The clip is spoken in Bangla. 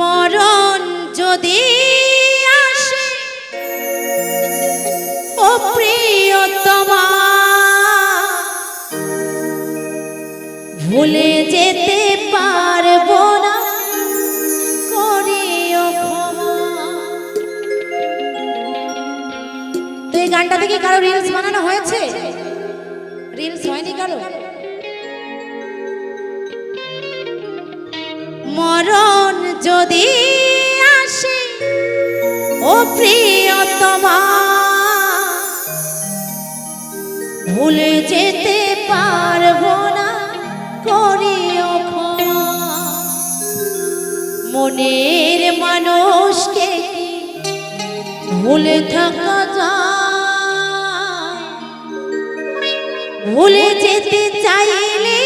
মরণ যদি আসে, ও ভুলে যেতে পারব না, করিও তো এই গানটা থেকে কারও রিলস বানানো হয়েছে? রিলস হয়নি কারও? মরণ যদি আসে, ও প্রিয়তমা, ভুলে যেতে পারব না, করিও মনের মানুষকে ভুলে থাকা যায়। ভুলে যেতে চাইলে